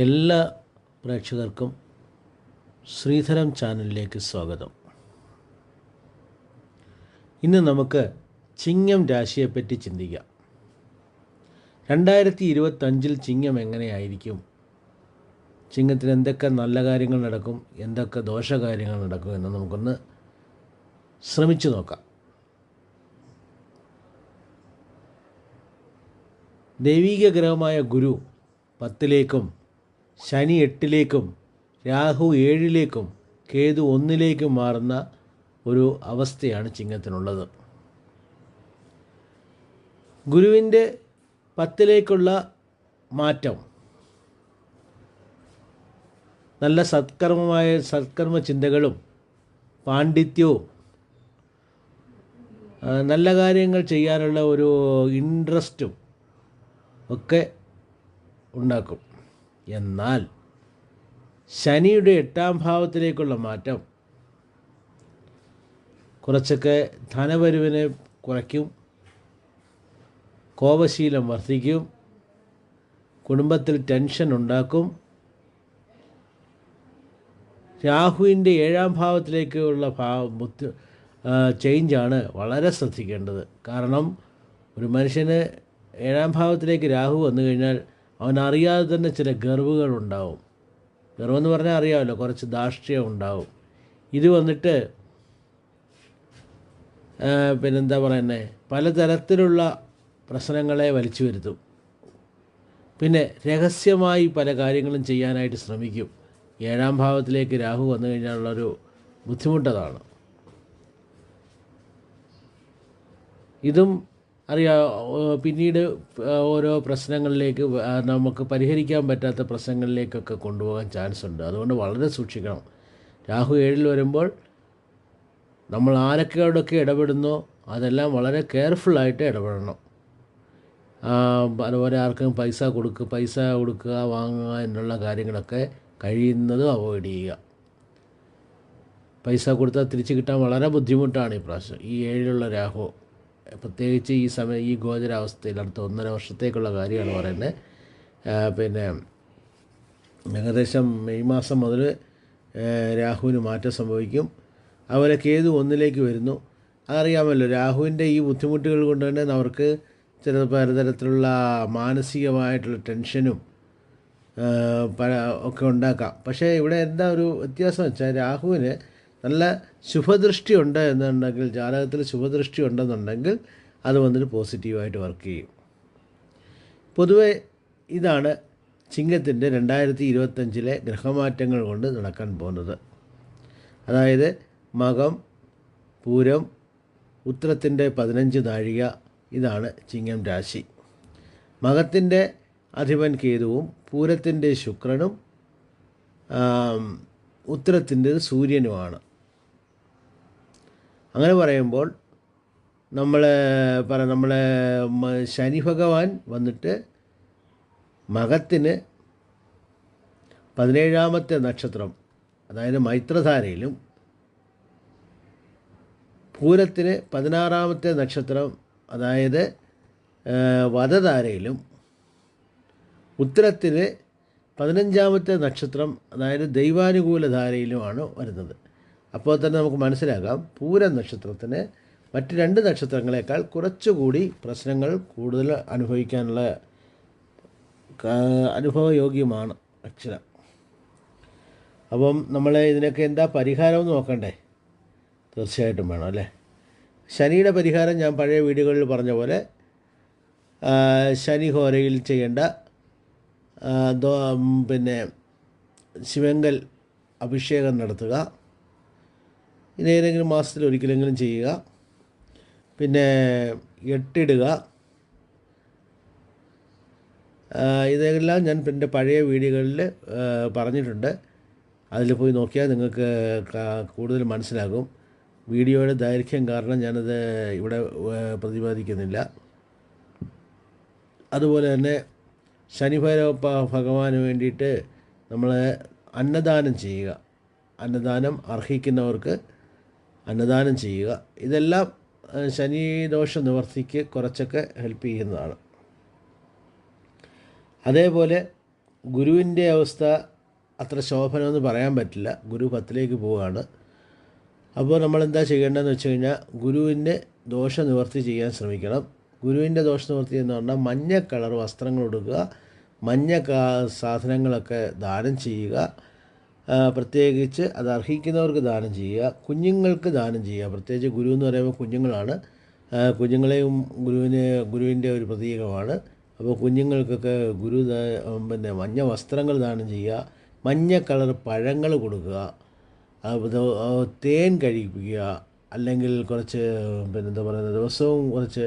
എല്ലാ പ്രേക്ഷകർക്കും ശ്രീധരം ചാനലിലേക്ക് സ്വാഗതം. ഇന്ന് നമുക്ക് ചിങ്ങം രാശിയെപ്പറ്റി ചിന്തിക്കാം. രണ്ടായിരത്തി ഇരുപത്തഞ്ചിൽ ചിങ്ങം എങ്ങനെയായിരിക്കും? ചിങ്ങത്തിന് എന്തൊക്കെ നല്ല കാര്യങ്ങൾ നടക്കും? എന്തൊക്കെ ദോഷകാര്യങ്ങൾ നടക്കും എന്ന് നമുക്കൊന്ന് ശ്രമിച്ചു നോക്കാം. ദൈവീക ഗ്രഹമായ ഗുരു പത്തിലേക്കും ശനി എട്ടിലേക്കും രാഹു ഏഴിലേക്കും കേതു ഒന്നിലേക്കും മാറുന്ന ഒരു അവസ്ഥയാണ് ചിങ്ങത്തിനുള്ളത്. ഗുരുവിന്റെ പത്തിലേക്കുള്ള മാറ്റം. നല്ല സത്കർമ്മമായ സത്കർമ്മ ചിന്തകളും പാണ്ഡിത്യവും നല്ല കാര്യങ്ങൾ ചെയ്യാനുള്ള ഒരു ഇൻട്രസ്റ്റും ഒക്കെ ഉണ്ടാക്കും. എന്നാൽ ശനിയുടെ എട്ടാം ഭാവത്തിലേക്കുള്ള മാറ്റം കുറച്ചൊക്കെ ധനവരുവിനെ കുറയ്ക്കും കോപശീലം വർദ്ധിക്കും കുടുംബത്തിൽ ടെൻഷൻ ഉണ്ടാക്കും. രാഹുവിന്റെ ഏഴാം ഭാവത്തിലേക്കുള്ള ഭാവ ബുദ്ധി ചേഞ്ചാണ് വളരെ ശ്രദ്ധിക്കേണ്ടത്. കാരണം ഒരു മനുഷ്യന് ഏഴാം ഭാവത്തിലേക്ക് രാഹു വന്നു കഴിഞ്ഞാൽ അവൻ അറിയാതെ തന്നെ ചില ഗർവുകൾ ഉണ്ടാവും ഗർവെന്ന് പറഞ്ഞാൽ അറിയാമല്ലോ കുറച്ച് ധാർഷ്ട്യം ഉണ്ടാവും. ഇത് വന്നിട്ട് പിന്നെന്താ പറയുന്നത് പലതരത്തിലുള്ള പ്രശ്നങ്ങളെ വലിച്ചു വരുത്തും. പിന്നെ രഹസ്യമായി പല കാര്യങ്ങളും ചെയ്യാനായിട്ട് ശ്രമിക്കും. ഏഴാം ഭാവത്തിലേക്ക് രാഹു വന്നു കഴിഞ്ഞാലുള്ളൊരു ബുദ്ധിമുട്ടതാണ് ഇതും അറിയാം പിന്നീട് ഓരോ പ്രശ്നങ്ങളിലേക്ക് നമുക്ക് പരിഹരിക്കാൻ പറ്റാത്ത പ്രശ്നങ്ങളിലേക്കൊക്കെ കൊണ്ടുപോകാൻ ചാൻസ് ഉണ്ട്. അതുകൊണ്ട് വളരെ സൂക്ഷിക്കണം. രാഹു ഏഴിൽ വരുമ്പോൾ നമ്മൾ ആരൊക്കെയോടൊക്കെ ഇടപെടുന്നോ അതെല്ലാം വളരെ കെയർഫുള്ളായിട്ട് ഇടപെടണം. അതുപോലെ ആർക്കും പൈസ കൊടുക്കുക പൈസ കൊടുക്കുക വാങ്ങുക എന്നുള്ള കാര്യങ്ങളൊക്കെ കഴിയുന്നതും അവോയ്ഡ് ചെയ്യുക. പൈസ കൊടുത്താൽ തിരിച്ച് കിട്ടാൻ വളരെ ബുദ്ധിമുട്ടാണ് ഈ പ്രാവശ്യം. ഈ ഏഴിലുള്ള രാഹു. പ്രത്യേകിച്ച് ഈ സമയം ഈ ഗോചരാവസ്ഥയിൽ അടുത്ത ഒന്നര വർഷത്തേക്കുള്ള കാര്യമാണ് പറയുന്നത്. പിന്നെ ഏകദേശം മെയ് മാസം മുതൽ രാഹുവിന് മാറ്റം സംഭവിക്കും. അതുപോലെ കേതു ഒന്നിലേക്ക് വരുന്നു. അതറിയാമല്ലോ രാഹുവിന്റെ ഈ ബുദ്ധിമുട്ടുകൾ കൊണ്ട് തന്നെ അവർക്ക് ചില പലതരത്തിലുള്ള മാനസികമായിട്ടുള്ള ടെൻഷനും പല ഒക്കെ ഉണ്ടാക്കാം. പക്ഷേ ഇവിടെ എന്താ ഒരു വ്യത്യാസം വെച്ചാൽ രാഹുവിന് നല്ല ശുഭദൃഷ്ടി ഉണ്ട് എന്നുണ്ടെങ്കിൽ ജാതകത്തിൽ ശുഭദൃഷ്ടി ഉണ്ടെന്നുണ്ടെങ്കിൽ അത് വന്നിട്ട് പോസിറ്റീവായിട്ട് വർക്ക് ചെയ്യും. പൊതുവെ ഇതാണ് ചിങ്ങത്തിന്റെ രണ്ടായിരത്തി ഇരുപത്തഞ്ചിലെ ഗ്രഹമാറ്റങ്ങൾ കൊണ്ട് നടക്കാൻ പോകുന്നത്. അതായത് മകം പൂരം ഉത്തരത്തിന്റെ പതിനഞ്ച് നാഴിക ഇതാണ് ചിങ്ങം രാശി. മകത്തിന്റെ അധിപൻ കേതുവും പൂരത്തിന്റെ ശുക്രനും ഉത്തരത്തിന്റെ സൂര്യനുമാണ്. അങ്ങനെ പറയുമ്പോൾ നമ്മൾ പറ നമ്മളെ ശനി ഭഗവാൻ വന്നിട്ട് മകത്തിന് പതിനേഴാമത്തെ നക്ഷത്രം അതായത് മൈത്രധാരയിലും പൂരത്തിന് പതിനാറാമത്തെ നക്ഷത്രം അതായത് വധധാരയിലും ഉത്തരത്തിന് പതിനഞ്ചാമത്തെ നക്ഷത്രം അതായത് ദൈവാനുകൂല ധാരയിലുമാണ് വരുന്നത്. അപ്പോൾ തന്നെ നമുക്ക് മനസ്സിലാക്കാം പൂര നക്ഷത്രത്തിന് മറ്റ് രണ്ട് നക്ഷത്രങ്ങളെക്കാൾ കുറച്ചുകൂടി പ്രശ്നങ്ങൾ കൂടുതൽ അനുഭവിക്കാനുള്ള അനുഭവയോഗ്യമാണ് അക്ഷരം. അപ്പം നമ്മൾ ഇതിനൊക്കെ എന്താ പരിഹാരം നോക്കണ്ടേ? തീർച്ചയായിട്ടും വേണം അല്ലേ? ശനിയുടെ പരിഹാരം ഞാൻ പഴയ വീഡിയോകളിൽ പറഞ്ഞ പോലെ ശനി ഹോരയിൽ ചെയ്യേണ്ട പിന്നെ ശിവങ്കൽ അഭിഷേകം നടത്തുക ഇത് ഏതെങ്കിലും മാസത്തിൽ ഒരിക്കലെങ്കിലും ചെയ്യുക. പിന്നെ എട്ടിടുക. ഇതെല്ലാം ഞാൻ എന്റെ പഴയ വീഡിയോകളിൽ പറഞ്ഞിട്ടുണ്ട്. അതിൽ പോയി നോക്കിയാൽ നിങ്ങൾക്ക് കൂടുതൽ മനസ്സിലാകും. വീഡിയോയുടെ ദൈർഘ്യം കാരണം ഞാനത് ഇവിടെ പ്രതിപാദിക്കുന്നില്ല. അതുപോലെ തന്നെ ശനിഭൈരവ ഭഗവാന് വേണ്ടിയിട്ട് നമ്മൾ അന്നദാനം ചെയ്യുക. അന്നദാനം അർഹിക്കുന്നവർക്ക് അന്നദാനം ചെയ്യുക. ഇതെല്ലാം ശനിദോഷ ശനി ദോഷ നിവർത്തിക്ക് കുറച്ചൊക്കെ ഹെൽപ്പ് ചെയ്യുന്നതാണ്. അതേപോലെ ഗുരുവിന്റെ അവസ്ഥ അത്ര ശോഭനമെന്ന് പറയാൻ പറ്റില്ല. ഗുരു പത്തിലേക്ക് പോവുകയാണ്. അപ്പോൾ നമ്മൾ എന്താ ചെയ്യേണ്ടതെന്ന് വെച്ച് കഴിഞ്ഞാൽ ഗുരുവിന്റെ ദോഷ നിവർത്തി ചെയ്യാൻ ശ്രമിക്കണം. ഗുരുവിന്റെ ദോഷ നിവർത്തി എന്ന് പറഞ്ഞാൽ മഞ്ഞ കളർ വസ്ത്രങ്ങൾ കൊടുക്കുക മഞ്ഞ സാധനങ്ങളൊക്കെ ദാനം ചെയ്യുക പ്രത്യേകിച്ച് അത് അർഹിക്കുന്നവർക്ക് ദാനം ചെയ്യുക കുഞ്ഞുങ്ങൾക്ക് ദാനം ചെയ്യുക. പ്രത്യേകിച്ച് ഗുരു എന്ന് പറയുമ്പോൾ കുഞ്ഞുങ്ങളാണ്. കുഞ്ഞുങ്ങളെയും ഗുരുവിനെ ഗുരുവിന്റെ ഒരു പ്രതീകമാണ്. അപ്പോൾ കുഞ്ഞുങ്ങൾക്കൊക്കെ ഗുരു പിന്നെ മഞ്ഞ വസ്ത്രങ്ങൾ ദാനം ചെയ്യുക മഞ്ഞ കളർ പഴങ്ങൾ കൊടുക്കുക തേൻ കഴിപ്പിക്കുക അല്ലെങ്കിൽ കുറച്ച് പിന്നെ എന്താ പറയുന്നത് ദിവസവും കുറച്ച്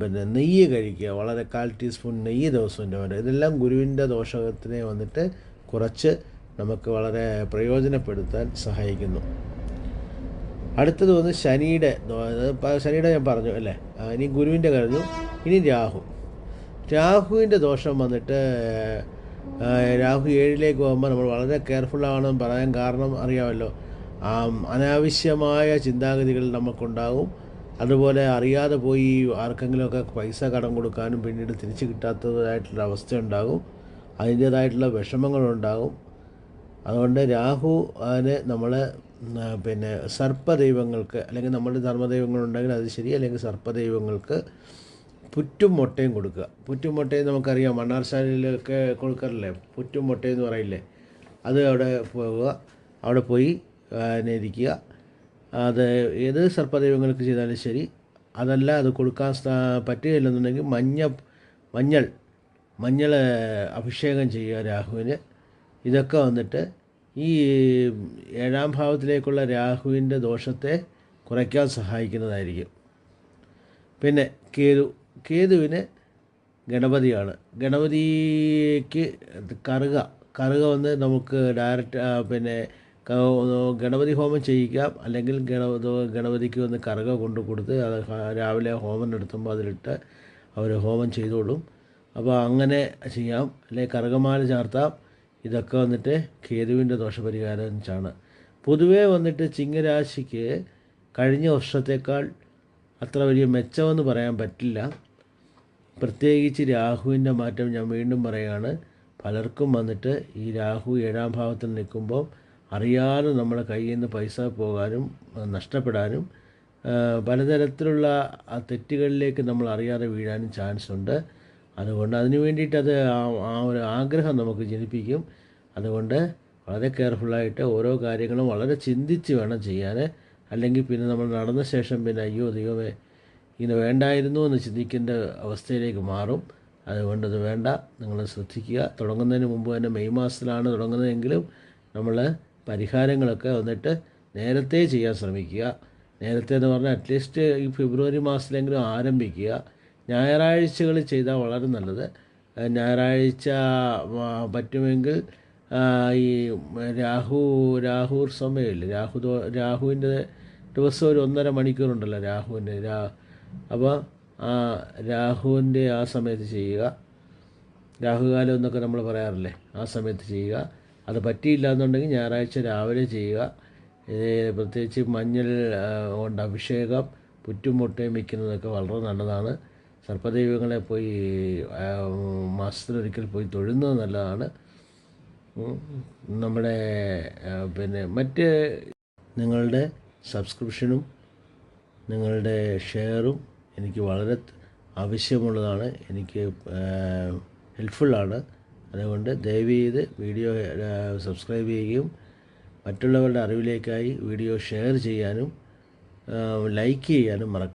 പിന്നെ നെയ്യ് കഴിക്കുക. വളരെ കാൽ ടീസ്പൂൺ നെയ്യ് ദിവസം ഇതെല്ലാം ഗുരുവിന്റെ ദോഷത്തിനെ വന്നിട്ട് കുറച്ച് നമുക്ക് വളരെ പ്രയോജനപ്പെടുത്താൻ സഹായിക്കുന്നു. അടുത്തത് വന്ന് ശനിയുടെ ശനിയുടെ ഞാൻ പറഞ്ഞു അല്ലേ? ഇനി ഗുരുവിന്റെ കഴിഞ്ഞു ഇനി രാഹു. രാഹുവിന്റെ ദോഷം വന്നിട്ട് രാഹു ഏഴിലേക്ക് പോകുമ്പോൾ നമ്മൾ വളരെ കെയർഫുൾ കെയർഫുള്ളാണെന്ന് പറയാൻ കാരണം അറിയാമല്ലോ. അനാവശ്യമായ ചിന്താഗതികൾ നമുക്കുണ്ടാകും അതുപോലെ അറിയാതെ പോയി ആർക്കെങ്കിലുമൊക്കെ പൈസ കടം കൊടുക്കാനും പിന്നീട് തിരിച്ചു കിട്ടാത്തതായിട്ടുള്ള അവസ്ഥ ഉണ്ടാകും അതിന്റേതായിട്ടുള്ള വിഷമങ്ങളുണ്ടാകും. അതുകൊണ്ട് രാഹു അതിന് നമ്മൾ പിന്നെ സർപ്പദൈവങ്ങൾക്ക് അല്ലെങ്കിൽ നമ്മുടെ ധർമ്മദൈവങ്ങളുണ്ടെങ്കിൽ അത് ശരി അല്ലെങ്കിൽ സർപ്പദൈവങ്ങൾക്ക് പുറ്റും മുട്ടയും കൊടുക്കുക. പുറ്റും മുട്ടയും നമുക്കറിയാം മണ്ണാർശാലയിലൊക്കെ കൊടുക്കാറില്ലേ? പുറ്റും മുട്ടയും പറയില്ലേ? അത് അവിടെ പോവുക അവിടെ പോയി ഇരിക്കുക. അത് ഏത് സർപ്പദൈവങ്ങൾക്ക് ചെയ്താലും ശരി അതല്ല അത് കൊടുക്കാൻ പറ്റുകയില്ലെന്നുണ്ടെങ്കിൽ മഞ്ഞ മഞ്ഞൾ മഞ്ഞൾ അഭിഷേകം ചെയ്യുക രാഹുവിന്. ഇതൊക്കെ വന്നിട്ട് ഈ ഏഴാം ഭാവത്തിലേക്കുള്ള രാഹുവിന്റെ ദോഷത്തെ കുറയ്ക്കാൻ സഹായിക്കുന്നതായിരിക്കും. പിന്നെ കേതു കേതുവിന് ഗണപതിയാണ്. ഗണപതിക്ക് കറുക കറുക വന്ന് നമുക്ക് ഡയറക്റ്റ് പിന്നെ ഗണപതി ഹോമം ചെയ്യിക്കാം. അല്ലെങ്കിൽ ഗണ ഗണപതിക്ക് വന്ന് കറുക കൊണ്ടു കൊടുത്ത് അത് രാവിലെ ഹോമം നടത്തുമ്പോൾ അതിലിട്ട് അവർ ഹോമം ചെയ്തോളും. അപ്പോൾ അങ്ങനെ ചെയ്യാം. അല്ലെങ്കിൽ കറുകമാല ചാർത്താം. ഇതൊക്കെ വന്നിട്ട് കേതുവിന്റെ ദോഷപരിഹാരം ചാണ്. പൊതുവേ വന്നിട്ട് ചിങ്ങരാശിക്ക് കഴിഞ്ഞ വർഷത്തേക്കാൾ അത്ര വലിയ മെച്ചമെന്ന് പറയാൻ പറ്റില്ല. പ്രത്യേകിച്ച് രാഹുവിന്റെ മാറ്റം ഞാൻ വീണ്ടും പറയുകയാണ് പലർക്കും വന്നിട്ട് ഈ രാഹു ഏഴാം ഭാവത്തിൽ നിൽക്കുമ്പോൾ അറിയാതെ നമ്മുടെ കയ്യിൽ നിന്ന് പൈസ പോകാനും നഷ്ടപ്പെടാനും പലതരത്തിലുള്ള തെറ്റുകളിലേക്ക് നമ്മൾ അറിയാതെ വീഴാനും ചാൻസ് ഉണ്ട് അതുകൊണ്ട് അതിന് വേണ്ടിയിട്ട് അത് ആ- ഒരു ആഗ്രഹം നമുക്ക് ജനിപ്പിക്കും. അതുകൊണ്ട് വളരെ കെയർഫുള്ളായിട്ട് ഓരോ കാര്യങ്ങളും വളരെ ചിന്തിച്ച് വേണം ചെയ്യാൻ അല്ലെങ്കിൽ പിന്നെ നമ്മൾ നടന്ന ശേഷം പിന്നെ അയ്യോ ദൈവമേ ഇങ്ങനെ വേണ്ടായിരുന്നു എന്ന് ചിന്തിക്കേണ്ട അവസ്ഥയിലേക്ക് മാറും. അതുകൊണ്ട് അത് വേണ്ട. നിങ്ങൾ ശ്രദ്ധിക്കുക. തുടങ്ങുന്നതിന് മുമ്പ് തന്നെ മെയ് മാസത്തിലാണ് തുടങ്ങുന്നതെങ്കിലും നമ്മൾ പരിഹാരങ്ങളൊക്കെ വന്നിട്ട് നേരത്തെ ചെയ്യാൻ ശ്രമിക്കുക. നേരത്തെ എന്ന് പറഞ്ഞാൽ അറ്റ്ലീസ്റ്റ് ഈ ഫെബ്രുവരി മാസത്തിലെങ്കിലും ആരംഭിക്കുക. ഞായറാഴ്ചകളിൽ ചെയ്താൽ വളരെ നല്ലത്. ഞായറാഴ്ച പറ്റുമെങ്കിൽ ഈ രാഹു രാഹു സമയമില്ല? രാഹു രാഹുവിന്റെ ദിവസം ഒരു ഒന്നര മണിക്കൂറുണ്ടല്ലോ രാഹുവിന്റെ രാ അപ്പോൾ ആ രാഹുവിന്റെ ആ സമയത്ത് ചെയ്യുക. രാഹുകാലം എന്നൊക്കെ നമ്മൾ പറയാറില്ലേ? ആ സമയത്ത് ചെയ്യുക. അത് പറ്റിയില്ല എന്നുണ്ടെങ്കിൽ ഞായറാഴ്ച രാവിലെ ചെയ്യുക. പ്രത്യേകിച്ച് മഞ്ഞൾ കൊണ്ട് അഭിഷേകം പുറ്റും മുട്ടയും വയ്ക്കുന്നതൊക്കെ വളരെ നല്ലതാണ്. സർപ്പദൈവങ്ങളെ പോയി മാസത്തിലൊരിക്കൽ പോയി തൊഴുന്നത് നല്ലതാണ്. നമ്മുടെ പിന്നെ മറ്റ് നിങ്ങളുടെ സബ്സ്ക്രിപ്ഷനും നിങ്ങളുടെ ഷെയറും എനിക്ക് വളരെ ആവശ്യമുള്ളതാണ്. എനിക്ക് ഹെൽപ്ഫുള്ളാണ്. അതുകൊണ്ട് ദയവ് ചെയ്ത് വീഡിയോ സബ്സ്ക്രൈബ് ചെയ്യുകയും മറ്റുള്ളവരുടെ അറിവിലേക്കായി വീഡിയോ ഷെയർ ചെയ്യാനും ലൈക്ക് ചെയ്യാനും മറക്കരുത്.